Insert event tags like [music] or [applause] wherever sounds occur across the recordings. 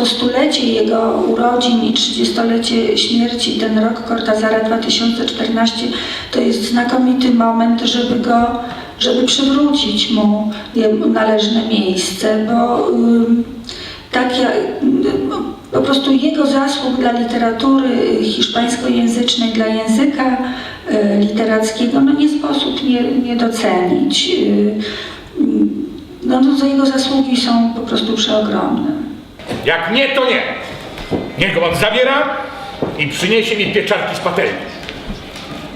to stulecie jego urodzin i 30-lecie śmierci, ten rok Cortazara 2014, to jest znakomity moment, żeby go, żeby przywrócić mu należne miejsce, bo tak ja, no, po prostu jego zasług dla literatury hiszpańskojęzycznej, dla języka y, literackiego, no nie sposób nie, nie docenić. Y, No, no to jego zasługi są po prostu przeogromne. Jak nie, to nie. Niech go pan zabiera i przyniesie mi pieczarki z patelni.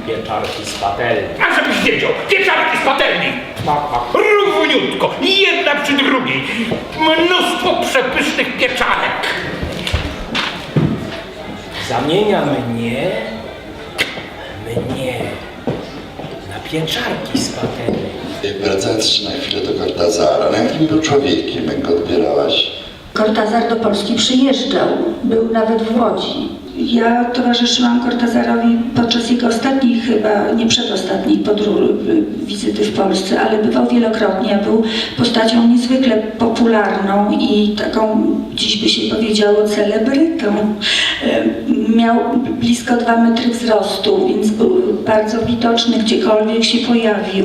Pieczarki z patelni. A żebyś wiedział, pieczarki z patelni! Równiutko, jedna przy drugiej. Mnóstwo przepysznych pieczarek. Zamienia mnie, mnie na pieczarki z patelni. Wracając jeszcze na chwilę do Cortazara, no jakim był człowiekiem, jak go odbierałaś? Cortazar do Polski przyjeżdżał, był nawet w Łodzi. Ja towarzyszyłam Cortazarowi podczas jego ostatniej, chyba nie przedostatniej podróży, wizyty w Polsce, ale bywał wielokrotnie. Był postacią niezwykle popularną i taką, dziś by się powiedziało, celebrytą. E, Miał blisko dwa metry wzrostu, więc był bardzo widoczny gdziekolwiek się pojawił.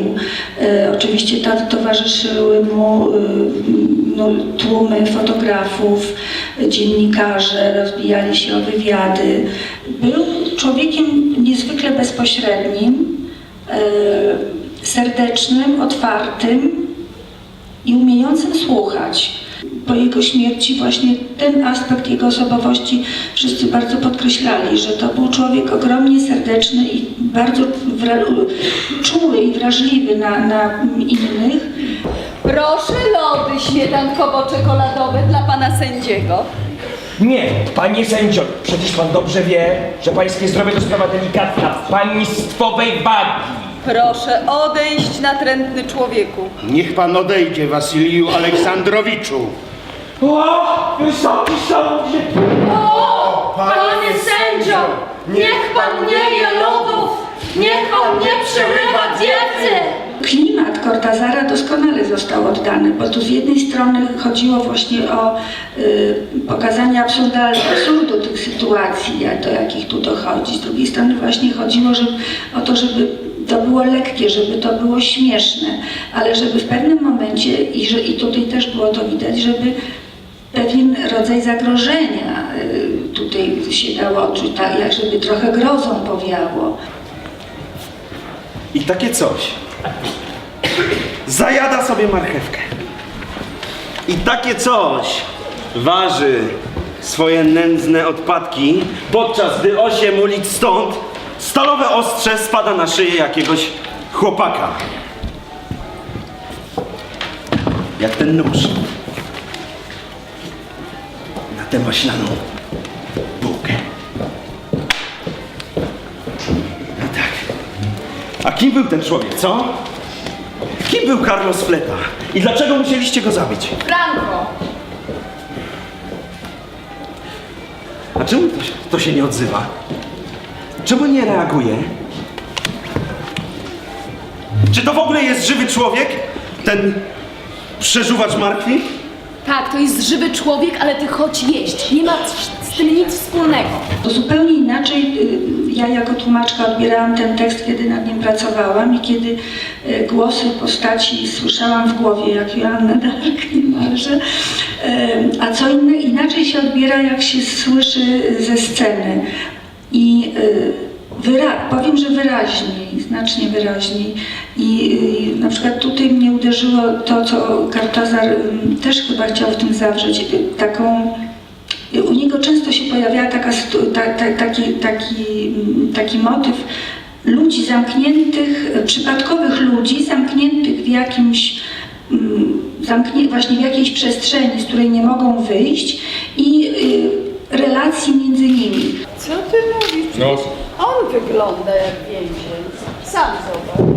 E, Oczywiście ta, towarzyszyły mu no, tłumy fotografów, dziennikarze, rozbijali się o wywiady. Był człowiekiem niezwykle bezpośrednim, e, serdecznym, otwartym i umiejącym słuchać. Po jego śmierci właśnie ten aspekt jego osobowości wszyscy bardzo podkreślali, że to był człowiek ogromnie serdeczny i bardzo wra- czuły i wrażliwy na, na innych. Proszę lody śmietankowo-czekoladowe dla pana sędziego. Nie, panie sędzio, przecież pan dobrze wie, że pańskie zdrowie to sprawa delikatna, państwowej wagi. Proszę odejść, natrętny człowieku. Niech pan odejdzie, Wasyliju Aleksandrowiczu. O, wysoki sądzie! O, panie sędzio, niech pan nie je lodów, niech pan nie przerywa dziewcy. Klimat Cortazara doskonale został oddany, bo tu z jednej strony chodziło właśnie o y, pokazanie absurdu tych sytuacji, do jakich tu dochodzi. Z drugiej strony właśnie chodziło żeby, o to, żeby to było lekkie, żeby to było śmieszne, ale żeby w pewnym momencie, i, że, i tutaj też było to widać, żeby pewien rodzaj zagrożenia y, tutaj się dało odczuć, tak, żeby trochę grozą powiało. I takie coś zajada sobie marchewkę. I takie coś waży swoje nędzne odpadki, podczas gdy osiem ulic stąd stalowe ostrze spada na szyję jakiegoś chłopaka. Jak ten nóż na tę maślaną A kim był ten człowiek, co? Kim był Carlos Fleta? I dlaczego musieliście go zabić? Franco! A czemu to się, to się nie odzywa? Czemu nie reaguje? Czy to w ogóle jest żywy człowiek? Ten przeżuwacz martwi? Tak, to jest żywy człowiek, ale ty chodź jeść. Nie ma z tym nic wspólnego. To zupełnie inaczej y, ja jako tłumaczka odbierałam ten tekst, kiedy nad nim pracowałam i kiedy y, głosy postaci słyszałam w głowie, jak Joanna [laughs] Dark niemalże. Y, A co inne, inaczej się odbiera, jak się słyszy ze sceny. I Wyra- powiem, że wyraźniej, znacznie wyraźniej. I na przykład tutaj mnie uderzyło to, co Kartazar też chyba chciał w tym zawrzeć, taką często się pojawiała taka, ta, ta, taki, taki, taki motyw ludzi zamkniętych, przypadkowych ludzi zamkniętych w jakimś, mm, zamknie, właśnie w jakiejś przestrzeni, z której nie mogą wyjść i y, relacji między nimi. Co ty mówisz? No, On wygląda jak więzień. Sam zobacz.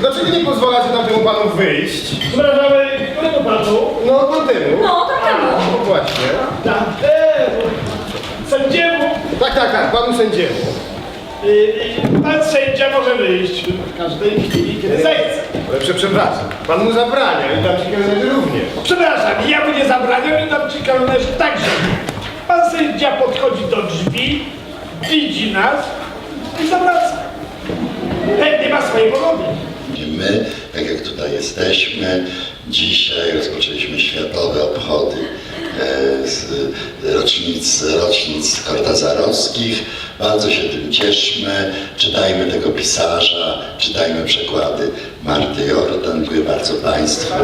Dlaczego nie pozwalacie tamtemu panu wyjść? Przepraszamy, którego panu? No, tamtemu. No, to temu. No właśnie. Tamtemu. Sędziemu. Tak, tak, tak, panu sędziemu. Y, y, Pan sędzia może wyjść w każdej chwili, kiedy zechce. Ale prze, przepraszam, pan mu zabrania i tam ci kelnerzy również. Przepraszam, ja mu nie zabraniam i dam ci kelnerzy także. Pan sędzia podchodzi do drzwi, widzi nas i zawraca. Pewnie ma swoje powody. I my, tak jak tutaj jesteśmy, dzisiaj rozpoczęliśmy światowe obchody e, z rocznic, rocznic kortazarowskich. Bardzo się tym cieszmy. Czytajmy tego pisarza, czytajmy przekłady Marty Jordan. Dziękuję bardzo Państwu.